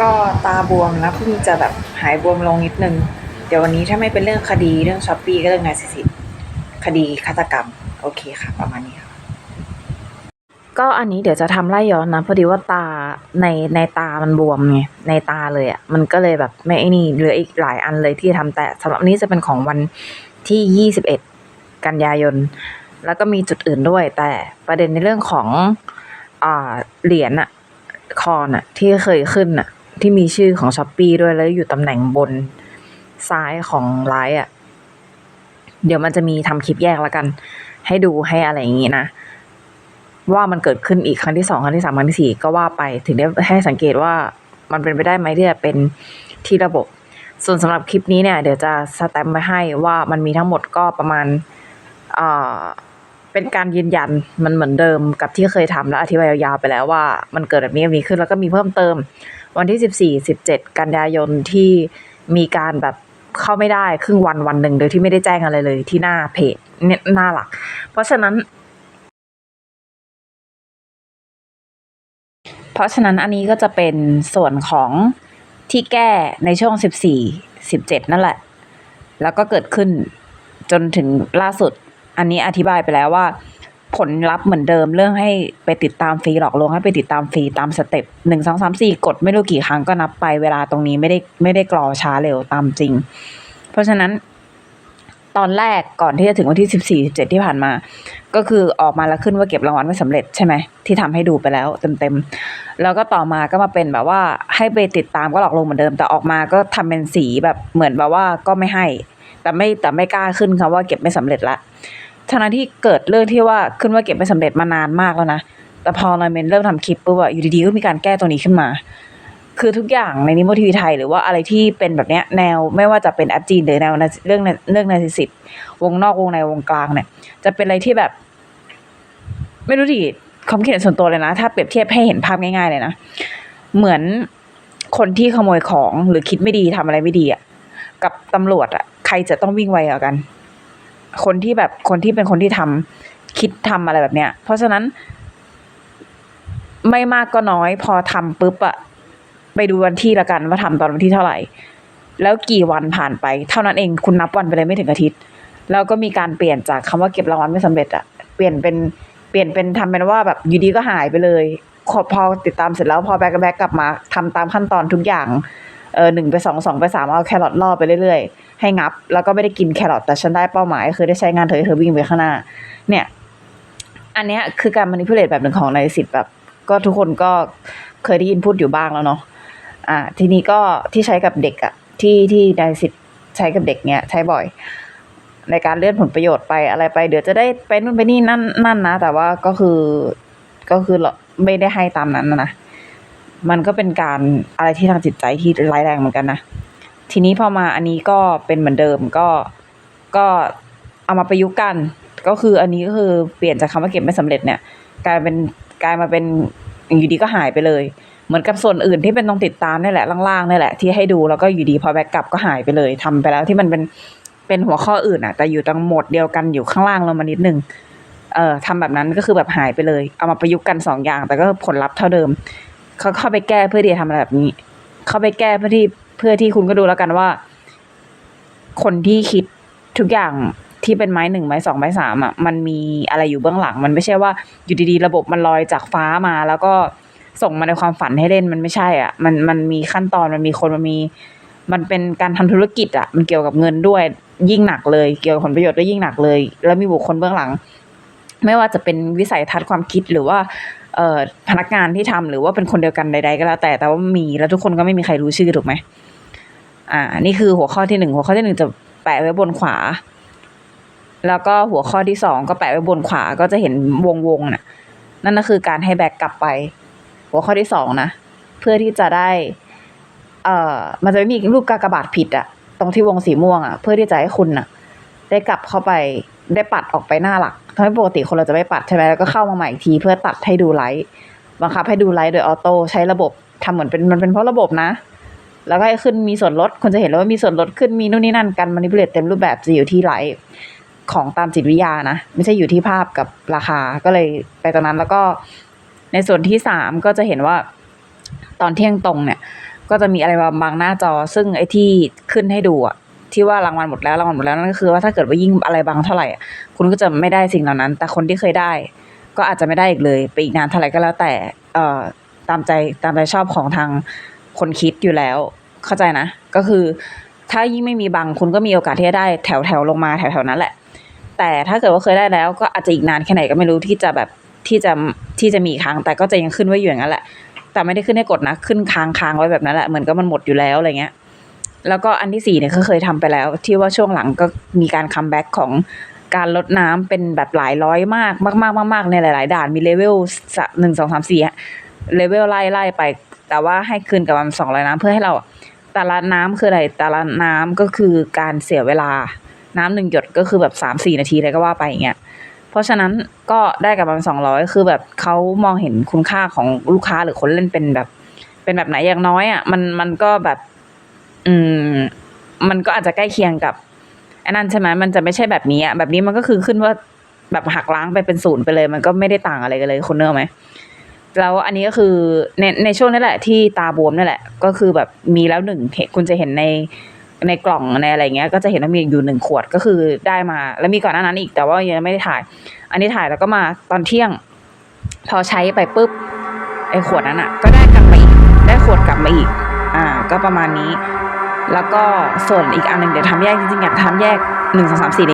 ก็ตาบวมแล้วเพิ่งจะแบบหายบวมลงนิดนึง เดี๋ยววันนี้ถ้าไม่เป็นเรื่องคดีเรื่องช้อปปี้ก็เรื่องนายสิสิทธิ์คดีฆาตกรรม โอเคค่ะ ประมาณนี้ค่ะก็อันนี้เดี๋ยวจะทำไล่ย้อนนะพอดีว่าตาในในตามันบวมไงในตาเลยอะ่ะมันก็เลยแบบไม่ไอ้นี่เหลืออีกหลายอันเลยที่ทำแต่สำหรับนนี้จะเป็นของวันที่ยี่สิบเอ็ดกันยายน แล้วก็มีจุดอื่นด้วย แต่ประเด็นในเรื่องของอ่าเหรียญอะคอนอะที่เคยขึ้นอะ ที่มีชื่อของช้อปปีด้วยแล้วอยู่ตำแหน่งบนซ้ายของไลน์อะ เดี๋ยวมันจะมีทำคลิปแยกแล้วกัน ให้ดูให้อะไรอย่างงี้นะ ว่ามันเกิดขึ้นอีกครั้งที่สองครั้งที่สามครั้งที่สี่ก็ว่าไปถึงได้ให้สังเกตว่ามันเป็นไปได้ไหมที่จะเป็นที่ระบบ ส่วนสำหรับคลิปนี้เนี่ย เดี๋ยวจะสแตมป์ไว้ให้ว่ามันมีทั้งหมดก็ประมาณเอ่อ เป็นการยืนยันมันเหมือนเดิมกับที่เคยทำแล้วอธิบายยาวๆไปแล้วว่า มันเกิดแบบนี้แบบนี้ขึ้นแล้วก็มีเพิ่มเติม วันที่สิบสี่สิบเจ็ดกันยายนที่มีการแบบเข้าไม่ได้ครึ่งวันวันหนึ่งโดยที่ไม่ได้แจ้งอะไรเลยที่หน้าเพจเนี่ยหน้าหลัก เพราะฉะนั้น เพราะฉะนั้นอันนี้ก็จะเป็นส่วนของที่แก้ในช่วงสิบสี่สิบเจ็ดนั่นแหละ แล้วก็เกิดขึ้นจนถึงล่าสุด อันนี้อธิบายไปแล้วว่า ผลลัพธ์เหมือนเดิมเรื่องให้ไปติดตามฟรีหลอกลวงให้ไปติดตามฟรีตามสเต็ปหนึ่งสองสามสี่กดไม่รู้กี่ครั้งก็นับไปเวลาตรงนี้ไม่ได้ไม่ได้กรอช้าเร็วตามจริง เพราะฉะนั้นตอนแรกก่อนที่จะถึงวันที่สิบสี่สิบเจ็ดที่ผ่านมา ก็คือออกมาแล้วขึ้นว่าเก็บรางวัลไม่สำเร็จใช่ไหมที่ทำให้ดูไปแล้วเต็มๆ แล้วก็ต่อมาก็มาเป็นแบบว่าให้ไปติดตามก็หลอกลวงเหมือนเดิม แต่ออกมาก็ทำเป็นสีแบบเหมือนแบบว่าก็ไม่ให้ แต่ไม่แต่ไม่กล้าขึ้นคำว่าเก็บไม่สำเร็จละ ทั้งที่เกิดเรื่องที่ว่าขึ้นว่าเก็บไม่สำเร็จมานานมากแล้วนะ แต่พอเราเมนเริ่มทำคลิปปุ๊บอะอยู่ดีๆก็มีการแก้ตัวนี้ขึ้นมา คือทุกอย่างในนิโมทีวีไทย หรือว่าอะไรที่เป็นแบบเนี้ยแนวไม่ว่าจะเป็นแอปจีนหรือแนวเรื่องเรื่องนาซิสิตวงนอกวงในวงกลางเนี่ย จะเป็นอะไรที่แบบ ไม่รู้ดิความคิดเห็นส่วนตัวเลยนะ ถ้าเปรียบเทียบให้เห็นภาพง่าย ๆเลยนะเหมือนคนที่ขโมยของหรือคิดไม่ดีทำอะไรไม่ดีอะกับตำรวจอะใครจะต้องวิ่งไวกว่ากัน คนที่แบบคนที่เป็นคนที่ทำคิดทำอะไรแบบเนี้ย เพราะฉะนั้น ไม่มากก็น้อยพอทำปุ๊บอะไปดูวันที่ละกันว่าทำตอนวันที่เท่าไหร่ แล้วกี่วันผ่านไป เท่านั้นเองคุณนับวันไปเลยไม่ถึงอาทิตย์ แล้วก็มีการเปลี่ยนจากคำว่าเก็บรางวัลไม่สำเร็จอะเปลี่ยนเป็นเปลี่ยนเป็นทำเป็นว่าแบบอยู่ดีก็หายไปเลยพอติดตามเสร็จแล้วพอแบ็กแบ็กกลับมาทำตามขั้นตอนทุกอย่าง เออหนึ่งไปสองสองไปสามเอาแครอทล่อไปเรื่อยๆ ให้งับ แล้วก็ไม่ได้กินแครอทแต่ฉันได้เป้าหมาย คือได้ใช้งานเธอเธอวิ่งไปข้างหน้า เนี่ย อันเนี้ยคือการมานิพุเลตแบบหนึ่งของนายสิทธิ์แบบ ก็ทุกคนก็เคยได้ยินพูดอยู่บ้างแล้วเนาะอ่า ทีนี้ก็ที่ใช้กับเด็กอะที่ที่นายสิทธิ์ใช้กับเด็กเนี้ยใช้บ่อย ในการเลื่อนผลประโยชน์ไปอะไรไป เดี๋ยวจะได้ไปนู่นไปนี่นั่นนั่นนะแต่ว่าก็คือก็คือเราไม่ได้ให้ตามนั้นนะนะ มันก็เป็นการอะไรที่ทางจิตใจที่ร้ายแรงเหมือนกันนะ ทีนี้พอมาอันนี้ก็เป็นเหมือนเดิมก็ก็เอามาประยุกต์กัน ก็คืออันนี้ก็คือเปลี่ยนจากคำว่าเก็บไม่สำเร็จเนี่ยกลายเป็นกลายมาเป็นอยู่ดีก็หายไปเลย เหมือนกับส่วนอื่นที่เป็นต้องติดตามนี่แหละล่างๆนี่แหละที่ให้ดูแล้วก็อยู่ดีพอแบ็กกลับก็หายไปเลยทำไปแล้วที่มันเป็นเป็นหัวข้ออื่นอะแต่อยู่ตรงหมดเดียวกันอยู่ข้างล่างเรามานิดนึงเอ่อทำแบบนั้นก็คือแบบหายไปเลย เอามาประยุกต์กันสองอย่าง แต่ก็ผลลัพธ์เท่าเดิม เขาเข้าไปแก้เพื่อที่จะทำอะไรแบบนี้ เข้าไปแก้เพื่อที่เพื่อที่คุณก็ดูแล้วกันว่า คนที่คิดทุกอย่างที่เป็นไม้หนึ่งไม้สองไม้สามอะมันมีอะไรอยู่เบื้องหลัง มันไม่ใช่ว่าอยู่ดีๆ ระบบมันลอยจากฟ้ามา แล้วก็ส่งมาในความฝันให้เล่นมันไม่ใช่ อะ มันมันมีขั้นตอนมันมีคนมันมี มันเป็นการทำธุรกิจอะมันเกี่ยวกับเงินด้วยยิ่งหนักเลย เกี่ยวกับผลประโยชน์ด้วยยิ่งหนักเลย แล้วมีบุคคลเบื้องหลัง ไม่ว่าจะเป็นวิสัยทัศน์ความคิดหรือว่า พนักงานที่ทำหรือว่าเป็นคนเดียวกันใด ๆ ก็แล้วแต่แต่ว่ามีแล้วทุกคนก็ไม่มีใครรู้ชื่อถูกไหมอ่า นี่คือหัวข้อที่หนึ่งหัวข้อที่หนึ่งจะแปะไว้บนขวา แล้วก็หัวข้อที่สองก็แปะไว้บนขวาก็จะเห็นวงวงๆน่ะ นั่นก็คือการให้แบกกลับไป หัวข้อที่สองนะเพื่อที่จะได้ เอ่อ มันจะไม่มีรูปกากบาทผิดอะตรงที่วงสีม่วงอะเพื่อที่จะให้คุณน่ะได้กลับเข้าไป ได้ปัดออกไปหน้าหลักทำให้ปกติคนเราจะไม่ปัดใช่ไหมแล้วก็เข้ามาใหม่อีกทีเพื่อตัดให้ดูไลท์บังคับให้ดูไลท์โดยออโต้ใช้ระบบทำเหมือนเป็นมันเป็นเพราะระบบนะ แล้วก็ขึ้นมีส่วนลดคุณจะเห็นแล้วว่ามีส่วนลดขึ้นมีนู่นนี่นั่นกันมานิ p u l a t e เต็มรูปแบบจะอยู่ที่ไลท์ของตามจิตวิทยานะ ไม่ใช่อยู่ที่ภาพกับราคาก็เลยไปตรงนั้นแล้วก็ในส่วนที่สามก็จะเห็นว่าตอนเที่ยงตรงเนี่ย ก็จะมีอะไรมาบังหน้าจอซึ่งไอ้ที่ขึ้นให้ดูอะ ที่ว่ารางวัลหมดแล้วรางวัลหมดแล้วนั่นก็คือว่าถ้าเกิดว่ายิ่งอะไรบังเท่าไหร่ คุณก็จะไม่ได้สิ่งเหล่านั้น แต่คนที่เคยได้ ก็อาจจะไม่ได้อีกเลย ไปอีกนานเท่าไหร่ก็แล้วแต่เอ่อตามใจตามใจชอบของทางคนคิดอยู่แล้ว เข้าใจนะ ก็คือ ถ้ายิ่งไม่มีบังคุณก็มีโอกาสที่จะได้แถวแถวลงมาแถวแถวนั้นแหละ แต่ถ้าเกิดว่าเคยได้แล้ว ก็อาจจะอีกนานแค่ไหนก็ไม่รู้ที่จะแบบที่จะที่จะมีครั้งแต่ก็จะยังขึ้นไว้อยู่อย่างนั้นแหละแต่ไม่ได้ขึ้นให้กดนะ ขึ้นค้างค้างไว้แบบนั้นแหละเหมือนก็มันหมดอยู่แล้วอะไรเงี้ย แล้วก็อันที่สี่เนี่ยก็เคยทำไปแล้ว ที่ว่าช่วงหลังก็มีการคัมแบ็กของการลดน้ำเป็นแบบหลายร้อยมากมากมากมากในหลาย ๆ ด่านมีเลเวลหนึ่งสองสามสี่เลเวลไล่ไล่ไป แต่ว่าให้คืนกับมันสองร้อยน้ำเพื่อให้เราแต่ละน้ำคืออะไรแต่ละน้ำก็คือการเสียเวลา น้ำหนึ่งหยดก็คือแบบสามสี่นาทีเลยก็ว่าไปอย่างเงี้ยเพราะฉะนั้นก็ได้กับมันสองร้อยคือแบบเขามองเห็นคุณค่าของลูกค้าหรือคนเล่นเป็นแบบ เป็นแบบไหนอย่างน้อยอะมันมันก็แบบ อืม มันก็อาจจะใกล้เคียงกับอันนั้นใช่ไหมมันจะไม่ใช่แบบนี้อะแบบนี้มันก็คือขึ้นว่าแบบหักล้างไปเป็นศูนย์ไปเลย มันก็ไม่ได้ต่างอะไรกันเลยคนเนอะไหมแล้วอันนี้ก็คือในในช่วงนี้แหละที่ตาบวมนี่แหละ ก็คือแบบมีแล้วหนึ่งเห็นคุณจะเห็นในในกล่องในอะไรเงี้ย ก็จะเห็นว่ามีอยู่หนึ่งขวดก็คือได้มา แล้วมีก่อนหน้านั้นอีกแต่ว่ายังไม่ได้ถ่าย อันนี้ถ่ายแล้วก็มาตอนเที่ยง พอใช้ไปปุ๊บไอ้ขวดนั้นอะ ก็ได้กลับมาอีกได้ขวดกลับมาอีก อ่า ก็ประมาณนี้ แล้วก็ส่วนอีกอันหนึ่งเดี๋ยวทำแยกจริงๆอยากทำแยกหนึ่งสองสามสี่